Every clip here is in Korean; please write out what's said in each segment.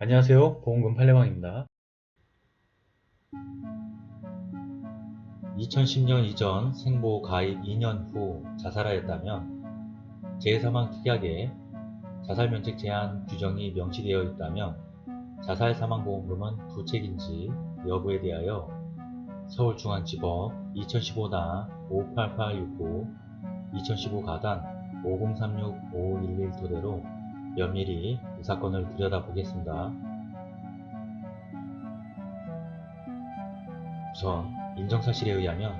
안녕하세요. 보험금 팔례방입니다. 2010년 이전 생보 가입 2년 후 자살하였다면 재해사망 특약에 자살 면책 제한 규정이 명시되어 있다면 자살 사망 보험금은 부책인지 여부에 대하여 서울중앙지법 2015나 58869, 2015 가단 5036-511 토대로 면밀히 이 사건을 들여다보겠습니다. 우선 인정사실에 의하면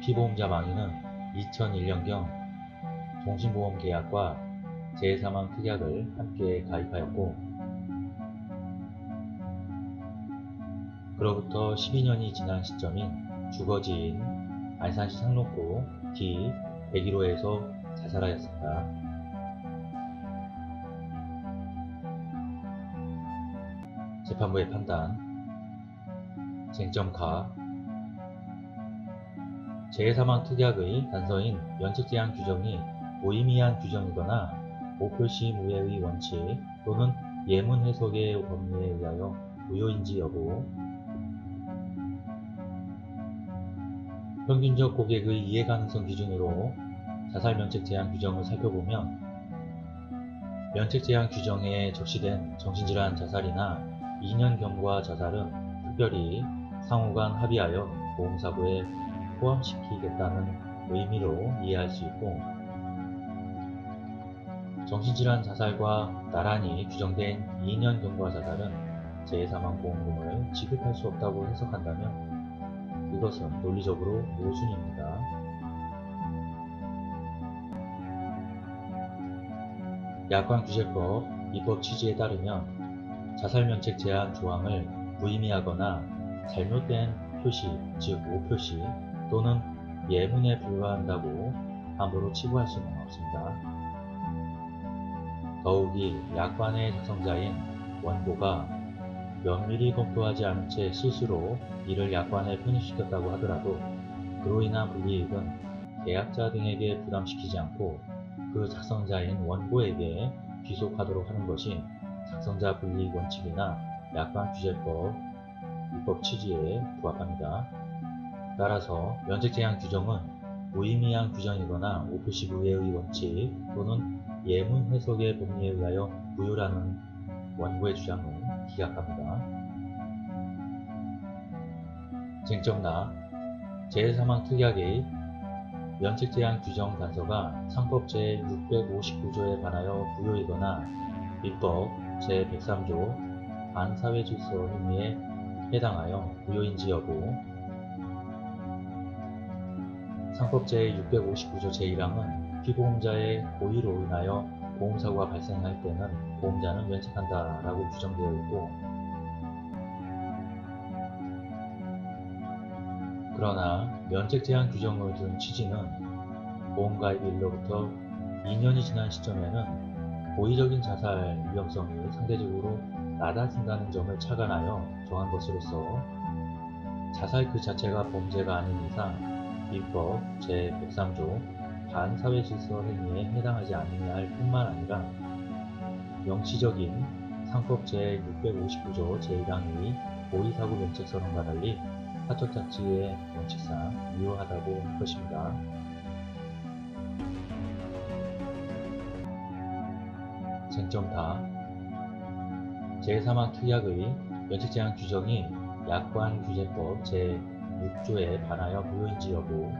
피보험자 망인은 2001년경 종신보험 계약과 재해사망 특약을 함께 가입하였고 그로부터 12년이 지난 시점인 주거지인 안산시 상록구 D 101호에서 자살하였습니다. 재판부의 판단. 쟁점 가 재해사망 특약의 단서인 면책제한 규정이 무의미한 규정이거나 오표시 무예의 원칙 또는 예문 해석의 법리에 의하여 무효인지 여부. 평균적 고객의 이해 가능성 기준으로 자살 면책 제한 규정을 살펴보면 면책 제한 규정에 적시된 정신질환 자살이나 2년 경과 자살은 특별히 상호간 합의하여 보험사고에 포함시키겠다는 의미로 이해할 수 있고 정신질환 자살과 나란히 규정된 2년 경과 자살은 재해사망보험금을 지급할 수 없다고 해석한다면 이것은 논리적으로 모순입니다. 약관규제법 입법 취지에 따르면 자살면책 제한 조항을 무의미하거나 잘못된 표시, 즉 오표시 또는 예문에 불과한다고 함부로 치부할 수는 없습니다. 더욱이 약관의 작성자인 원고가 면밀히 검토하지 않은 채 스스로 이를 약관에 편입시켰다고 하더라도 그로 인한 불이익은 계약자 등에게 부담시키지 않고 그 작성자인 원고에게 귀속하도록 하는 것이 작성자 불이익 원칙이나 약관 규제법 입법 취지에 부합합니다. 따라서 면책 제한 규정은 무의미한 규정이거나 오표시 무예의 원칙 또는 예문 해석의 법리에 의하여 무효라는 원고의 주장을 기각합니다. 쟁점나 재해사망 특약의 면책 제한 규정 단서가 상법 제 659조에 관하여 무효이거나 민법 제103조 반사회질서 행위에 해당하여 무효인지 여부 상법 제659조 제1항은 피보험자의 고의로 인하여 보험사고가 발생할 때는 보험자는 면책한다 라고 규정되어 있고 그러나 면책 제한 규정을 둔 취지는 보험가입일로부터 2년이 지난 시점에는 고의적인 자살 위험성이 상대적으로 낮아진다는 점을 착안하여 정한 것으로서 자살 그 자체가 범죄가 아닌 이상 민법 제103조 반사회질서 행위에 해당하지 않느냐 할 뿐만 아니라 명시적인 상법 제659조 제1항의 고의사고 면책선언과 달리 사적자치의 원칙상 유효하다고 할 것입니다. 쟁점 다 제3항 특약의 면책제한 규정이 약관규제법 제6조에 반하여 무효인지 여부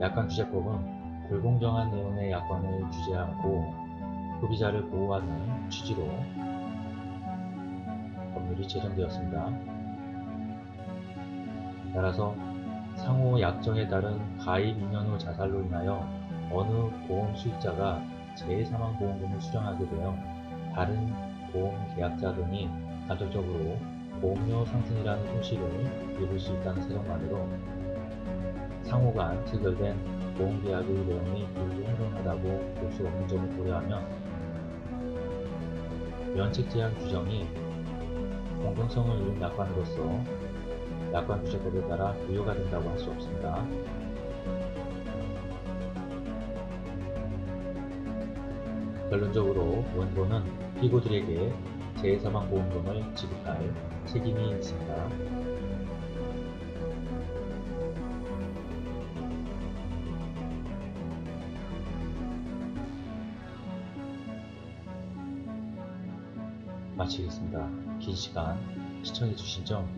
약관규제법은 불공정한 내용의 약관을 규제하고 소비자를 보호하는 취지로 법률이 제정되었습니다. 따라서 상호 약정에 따른 가입 2년 후 자살로 인하여 어느 보험 수익자가 재해사망보험금을 수령하게 되어 다른 보험 계약자 등이 간접적으로 보험료 상승이라는 손실을 입을 수 있다는 사정만으로 상호간 체결된 보험계약의 내용이 불공정하다고 볼 수 없는 점을 고려하면 면책제한 규정이 공정성을 잃은 약관으로서 약관 규제법에 따라 무효가 된다고 할 수 없습니다. 결론적으로 원고는 피고들에게 재해사망보험금을 지급할 책임이 있습니다. 마치겠습니다. 긴 시간 시청해주신 점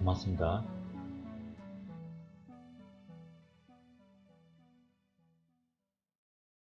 고맙습니다.